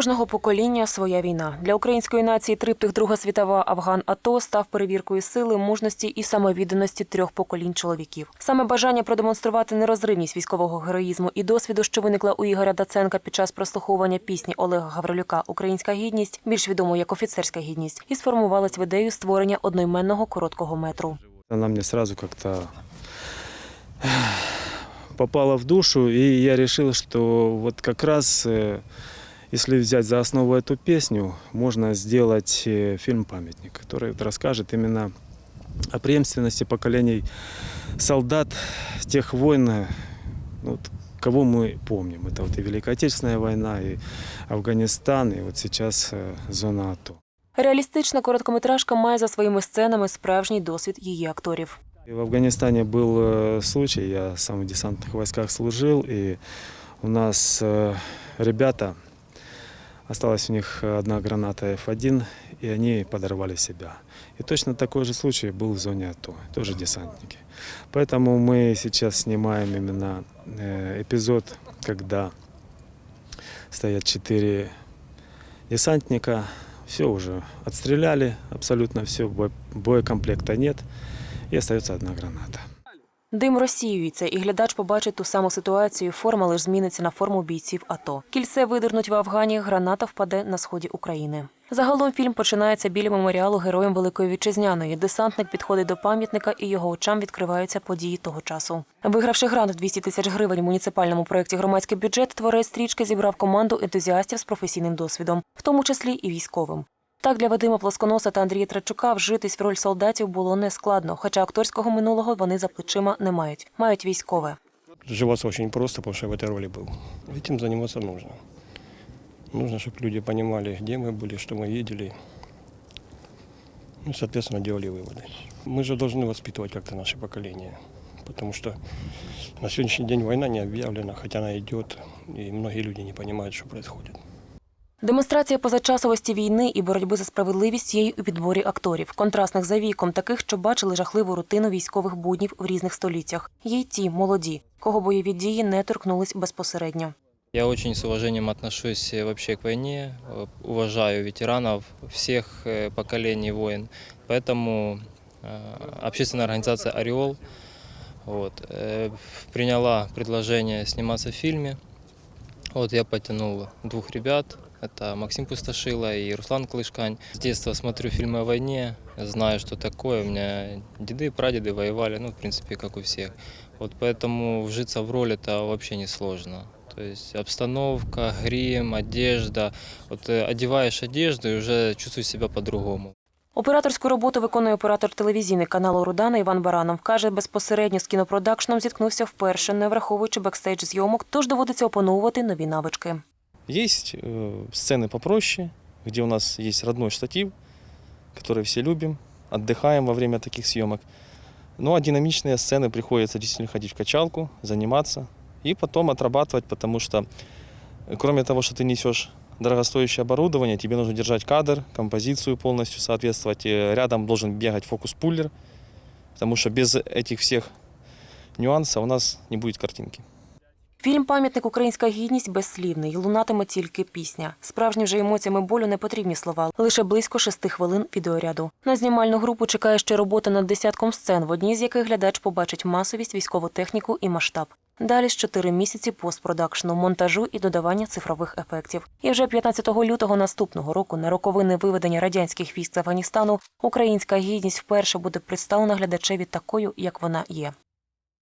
кожного покоління своя війна. Для української нації триптих Друга світова Афган АТО став перевіркою сили, мужності і самовідданості трьох поколінь чоловіків. Саме бажання продемонструвати нерозривність військового героїзму і досвіду, що виникла у Ігоря Даценка під час прослуховування пісні Олега Гаврилюка Українська гідність, більш відомої як офіцерська гідність, і сформувалась в ідею створення одноіменного короткого метру. Она мне сразу как-то попала в душу, и я решил, что вот как э, если взять за основу эту песню, можно сделать э, фильм-памятник, который вот расскажет именно о преемственности поколений солдат тех войн, э, ну, вот, кого мы помним. Это вот и Великая Отечественная война, и Афганистан, и вот сейчас э, зона АТО. Реалістична короткометражка має за своїми сценами справжній досвід її акторів. И В Афганистане был э, случай, я сам в десантных войсках служил, и у нас э, ребята, осталась у них одна граната F1, и они подорвали себя. И точно такой же случай был в зоне АТО, тоже десантники. Поэтому мы сейчас снимаем именно э, эпизод, когда стоят четыре десантника, все уже отстреляли, абсолютно все, боекомплекта нет, и остается одна граната. Дим розсіюється, і глядач побачить ту саму ситуацію. Форма лиш зміниться на форму бійців АТО. Кільце видернуть в Афгані, граната впаде на сході України. Загалом фільм починається біля меморіалу героям Великої Вітчизняної. Десантник підходить до пам'ятника, і його очам відкриваються події того часу. Вигравши грант в 200 тисяч гривень у муніципальному проєкті Громадський бюджет, творець стрічки зібрав команду ентузіастів з професійним досвідом, в тому числі і військовим. Так для Вадима Плосконоса та Андрія Трачука вжитись в роль солдатів було нескладно, хоча акторського минулого вони за плечима не мають. Мають військове. Живаться очень просто, потому что я в этой роли был. Этим заниматься нужно. Нужно, чтобы люди понимали, где мы были, что мы видели. Ну, соответственно, делали выводы. Мы же должны воспитывать как-то наше поколение. Потому что на сегодняшний день война не объявлена, хотя она идет, и многие люди не понимают, что происходит. Демонстрація позачасовості війни і боротьби за справедливість є й у підборі акторів, контрастних за віком, таких, що бачили жахливу рутину військових буднів в різних століттях. Є й ті молоді, кого бойові дії не торкнулись безпосередньо. Я очень с уважением отношусь э, вообще к войне, э, уважаю ветеранов всех э, поколений войн. Поэтому э, общественная организация «Ореол» вот, э, приняла предложение сниматься в фильме. Вот я потянул двух ребят, это Максим Пустошила и Руслан Клышкань. С детства смотрю фильмы о войне, знаю, что такое. У меня деды и прадеды воевали, ну, в принципе, как у всех. Вот поэтому вжиться в роль это вообще не сложно. То есть обстановка, грим, одежда. Вот э, одеваешь одежду и уже чувствуешь себя по-другому. Операторську роботу виконує оператор телевізійний каналу Рудана Іван Баранов. Каже, безпосередньо з кінопродакшном зіткнувся вперше, не враховуючи бекстейдж зйомок, тож доводиться опановувати нові навички. Есть э, сцены попроще, где у нас есть родной штатив, который все любим, отдыхаем во время таких съемок. Ну а динамичные сцены приходится действительно ходить в качалку, заниматься и потом отрабатывать, потому что э, кроме того, что ты несешь дорогостоящее оборудование, тебе нужно держать кадр, композицию полностью соответствовать. Рядом должен бегать фокус-пуллер, потому что без этих всех нюансов у нас не будет картинки. Фільм Пам'ятник Українська гідність безслівний. Лунатиме тільки пісня. Справжні вже емоціями болю не потрібні слова. Лише близько шести хвилин відеоряду. На знімальну групу чекає ще робота над десятком сцен, в одній з яких глядач побачить масовість, військову техніку і масштаб. Далі з чотири місяці постпродакшну, монтажу і додавання цифрових ефектів. І вже 15 лютого наступного року на роковини виведення радянських військ з Афганістану українська гідність вперше буде представлена глядачеві такою, як вона є.